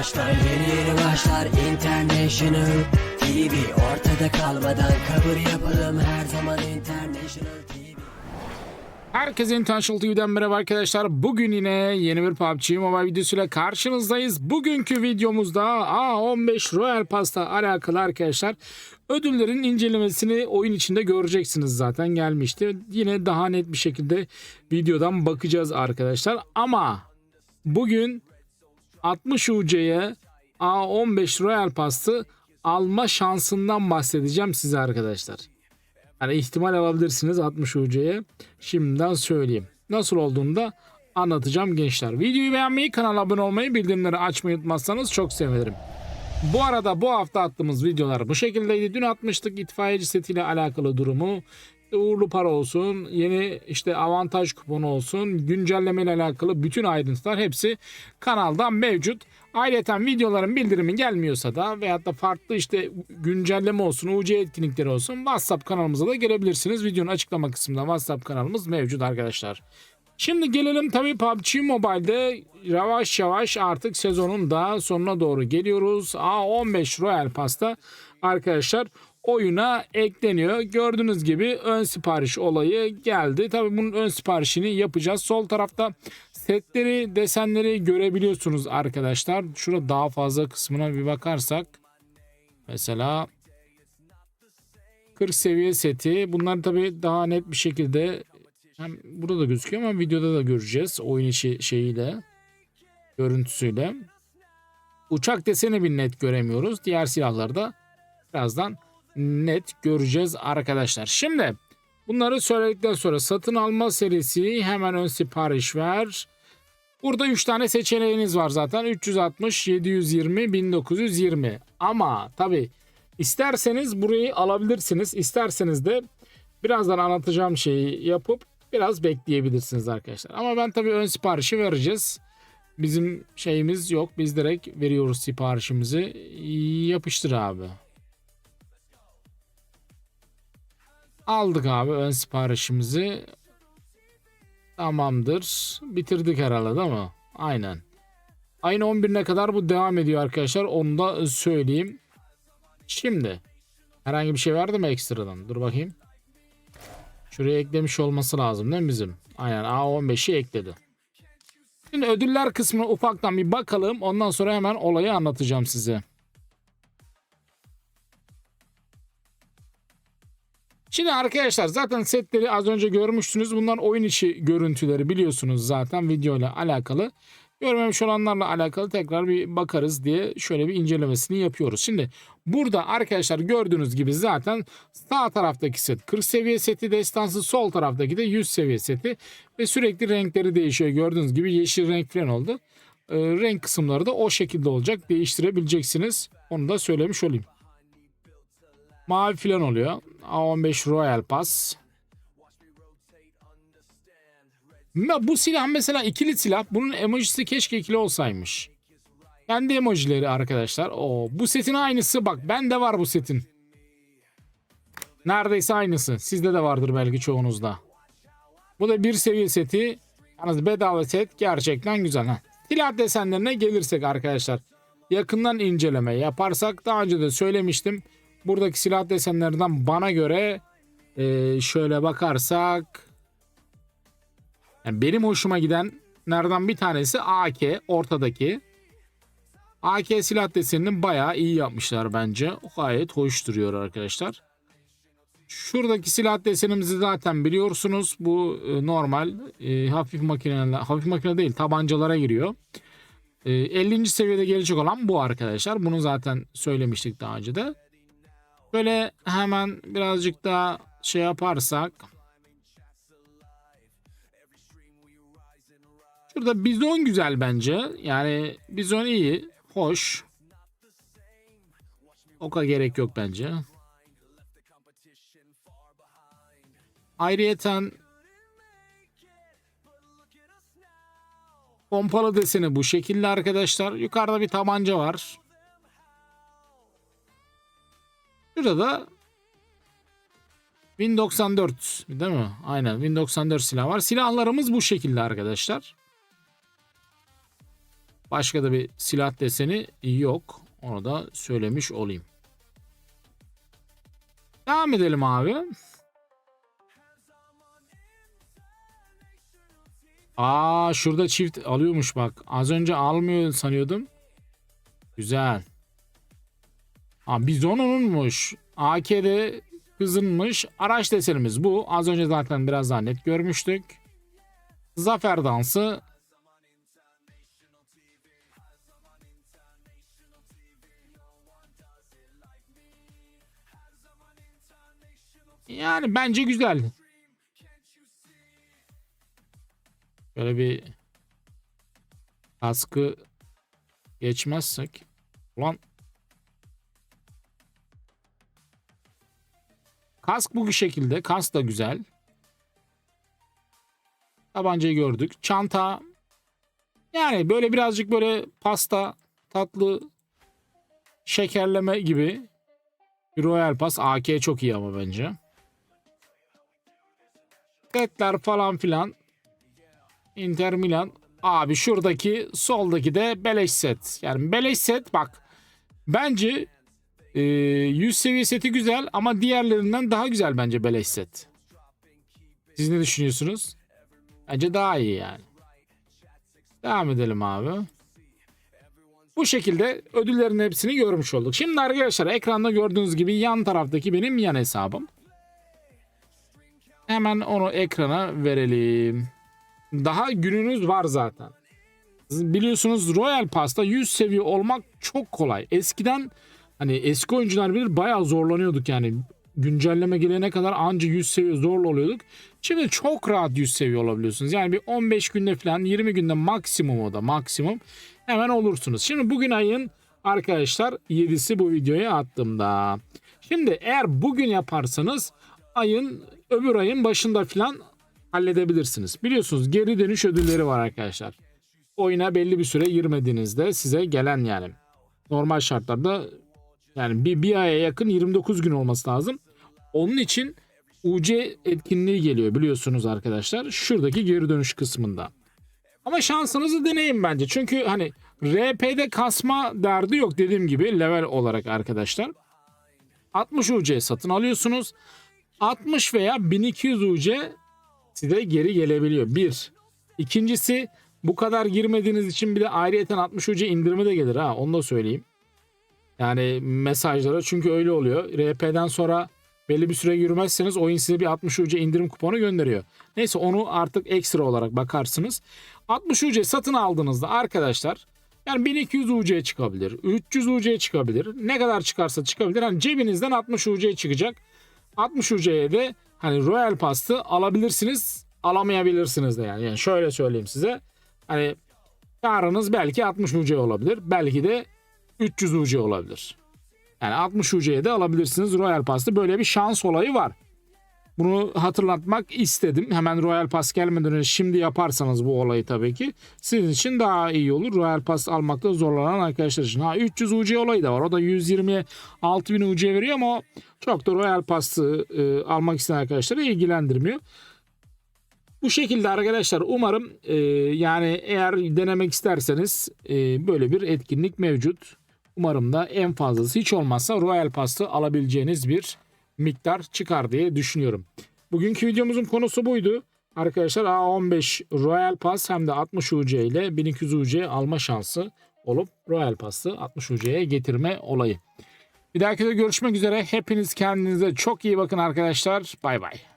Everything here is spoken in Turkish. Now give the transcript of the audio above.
başlar Yeni yeni başlar International TV Ortada kalmadan kabul yapalım Her zaman International TV Herkese International TV'den merhaba arkadaşlar. Bugün yine yeni bir PUBG Mobile videosuyla karşınızdayız. Bugünkü videomuzda A15 Royal Pass'la alakalı arkadaşlar ödüllerin incelemesini oyun içinde göreceksiniz zaten gelmişti. Yine daha net bir şekilde videodan bakacağız arkadaşlar. Ama bugün 60 UC'ye A15 Royal Pass'ı alma şansından bahsedeceğim size arkadaşlar. Yani ihtimal alabilirsiniz 60 UC'ye. Şimdiden söyleyeyim. Nasıl olduğunu da anlatacağım gençler. Videoyu beğenmeyi, kanala abone olmayı, bildirimleri açmayı unutmazsanız çok sevinirim. Bu arada bu hafta attığımız videolar bu şekildeydi. Dün atmıştık itfaiyeci setiyle alakalı durumu. Uğurlu para olsun, yeni işte avantaj kuponu olsun, güncelleme ile alakalı bütün ayrıntılar hepsi kanalda mevcut. Ayrıca videoların bildirimi gelmiyorsa da veyahut da farklı işte güncelleme olsun, UC etkinlikleri olsun WhatsApp kanalımıza da gelebilirsiniz. Videonun açıklama kısmında WhatsApp kanalımız mevcut arkadaşlar. Şimdi gelelim tabii PUBG Mobile'de yavaş yavaş artık sezonun da sonuna doğru geliyoruz. A15 Royal Pass'ta arkadaşlar oyuna ekleniyor. Gördüğünüz gibi ön sipariş olayı geldi. Tabii bunun ön siparişini yapacağız. Sol tarafta setleri, desenleri görebiliyorsunuz arkadaşlar. Şurada daha fazla kısmına bir bakarsak mesela 40 seviye seti. Bunlar tabii daha net bir şekilde hem burada da gözüküyor ama videoda da göreceğiz. Oyun içi şeyiyle, görüntüsüyle. Uçak deseni bir net göremiyoruz. Diğer silahlarda birazdan net göreceğiz arkadaşlar. Şimdi bunları söyledikten sonra satın alma serisi hemen ön sipariş ver. Burada 3 tane seçeneğiniz var zaten. 360, 720, 1920. Ama tabi isterseniz burayı alabilirsiniz. İsterseniz de birazdan anlatacağım şeyi yapıp biraz bekleyebilirsiniz arkadaşlar. Ama ben tabi ön siparişi vereceğiz. Bizim şeyimiz yok. Biz direkt veriyoruz siparişimizi. Yapıştır abi. Aldık abi ön siparişimizi. Tamamdır. Bitirdik herhalde değil mi? Aynen. Ayın 11'ine kadar bu devam ediyor arkadaşlar. Onu da söyleyeyim. Şimdi. Herhangi bir şey verdi mi ekstradan? Dur bakayım. Şuraya eklemiş olması lazım değil mi bizim? Aynen A15'i ekledi. Şimdi ödüller kısmına ufaktan bir bakalım. Ondan sonra hemen olayı anlatacağım size. Şimdi arkadaşlar zaten setleri az önce görmüştünüz. Bunlar oyun içi görüntüleri biliyorsunuz zaten video ile alakalı. Görmemiş olanlarla alakalı tekrar bir bakarız diye şöyle bir incelemesini yapıyoruz. Şimdi burada arkadaşlar gördüğünüz gibi zaten sağ taraftaki set 40 seviye seti destansı sol taraftaki de 100 seviye seti ve sürekli renkleri değişiyor. Gördüğünüz gibi yeşil renk falan oldu. Ee, renk kısımları da o şekilde olacak. Değiştirebileceksiniz. Onu da söylemiş olayım. Mavi falan oluyor. A15 Royal Pass. Bu silah mesela ikili silah. Bunun emojisi keşke ikili olsaymış. Kendi emojileri arkadaşlar. O bu setin aynısı bak. Bende var bu setin. Neredeyse aynısı. Sizde de vardır belki çoğunuzda. Bu da bir seviye seti. Yalnız bedava set gerçekten güzel. ha. Silah desenlerine gelirsek arkadaşlar. Yakından inceleme yaparsak daha önce de söylemiştim. Buradaki silah desenlerinden bana göre e, şöyle bakarsak yani benim hoşuma gidenlerden bir tanesi AK ortadaki. AK silah desenini bayağı iyi yapmışlar bence. Gayet hoş duruyor arkadaşlar. Şuradaki silah desenimizi zaten biliyorsunuz. Bu e, normal e, hafif makineler, hafif makine değil tabancalara giriyor. E, 50. seviyede gelecek olan bu arkadaşlar. Bunu zaten söylemiştik daha önce de. Böyle hemen birazcık daha şey yaparsak. Şurada bizon güzel bence. Yani bizon iyi. Hoş. Oka gerek yok bence. Ayrıyeten pompalı deseni bu şekilde arkadaşlar. Yukarıda bir tabanca var. Şurada da 1094 değil mi? Aynen 1094 silah var. Silahlarımız bu şekilde arkadaşlar. Başka da bir silah deseni yok. Onu da söylemiş olayım. Devam edelim abi. Aa şurada çift alıyormuş bak. Az önce almıyor sanıyordum. Güzel. Aa bizon onunmuş. AK'de kızınmış. Araç desenimiz bu. Az önce zaten biraz daha net görmüştük. Zafer dansı. Yani bence güzel. Böyle bir kaskı geçmezsek. Ulan Kask bu şekilde. Kask da güzel. Tabancayı gördük. Çanta. Yani böyle birazcık böyle pasta, tatlı, şekerleme gibi. Bir Royal Pass. AK çok iyi ama bence. Setler falan filan. Inter Milan. Abi şuradaki soldaki de beleş set. Yani beleş set bak. Bence ee, 100 seviye seti güzel ama diğerlerinden daha güzel bence beleş set. Siz ne düşünüyorsunuz? Bence daha iyi yani. Devam edelim abi. Bu şekilde ödüllerin hepsini görmüş olduk. Şimdi arkadaşlar ekranda gördüğünüz gibi yan taraftaki benim yan hesabım. Hemen onu ekrana verelim. Daha gününüz var zaten. Biliyorsunuz Royal Pass'ta 100 seviye olmak çok kolay. Eskiden hani eski oyuncular bilir bayağı zorlanıyorduk yani. Güncelleme gelene kadar anca 100 seviye zorla oluyorduk. Şimdi çok rahat 100 seviye olabiliyorsunuz. Yani bir 15 günde falan 20 günde maksimum o da maksimum hemen olursunuz. Şimdi bugün ayın arkadaşlar 7'si bu videoya attığımda. Şimdi eğer bugün yaparsanız ayın öbür ayın başında falan halledebilirsiniz. Biliyorsunuz geri dönüş ödülleri var arkadaşlar. Oyuna belli bir süre girmediğinizde size gelen yani normal şartlarda yani bir, bir aya yakın 29 gün olması lazım. Onun için UC etkinliği geliyor biliyorsunuz arkadaşlar. Şuradaki geri dönüş kısmında. Ama şansınızı deneyin bence. Çünkü hani RP'de kasma derdi yok dediğim gibi level olarak arkadaşlar. 60 UC satın alıyorsunuz. 60 veya 1200 UC size geri gelebiliyor. Bir. İkincisi bu kadar girmediğiniz için bir de ayrıyeten 60 UC indirimi de gelir ha onu da söyleyeyim. Yani mesajlara çünkü öyle oluyor. RP'den sonra belli bir süre yürümezseniz oyun size bir 60 UC indirim kuponu gönderiyor. Neyse onu artık ekstra olarak bakarsınız. 60 UC satın aldığınızda arkadaşlar yani 1200 UC çıkabilir. 300 UC çıkabilir. Ne kadar çıkarsa çıkabilir. Hani cebinizden 60 UC çıkacak. 60 UC'ye de hani Royal Pass'ı alabilirsiniz. Alamayabilirsiniz de yani. yani şöyle söyleyeyim size. Hani karınız belki 60 UC olabilir. Belki de 300 UC olabilir. Yani 60 UC'ye de alabilirsiniz Royal Pass'ta böyle bir şans olayı var. Bunu hatırlatmak istedim. Hemen Royal Pass gelmeden önce şimdi yaparsanız bu olayı tabii ki sizin için daha iyi olur. Royal Pass almakta zorlanan arkadaşlar için. Ha 300 UC olayı da var. O da 120'ye 6000 UC veriyor ama çok da Royal Pass'ı e, almak isteyen arkadaşları ilgilendirmiyor. Bu şekilde arkadaşlar umarım e, yani eğer denemek isterseniz e, böyle bir etkinlik mevcut. Umarım da en fazlası hiç olmazsa Royal Pass'ı alabileceğiniz bir miktar çıkar diye düşünüyorum. Bugünkü videomuzun konusu buydu. Arkadaşlar A15 Royal Pass hem de 60 UC ile 1200 UC alma şansı olup Royal Pass'ı 60 UC'ye getirme olayı. Bir dahaki de görüşmek üzere. Hepiniz kendinize çok iyi bakın arkadaşlar. Bay bay.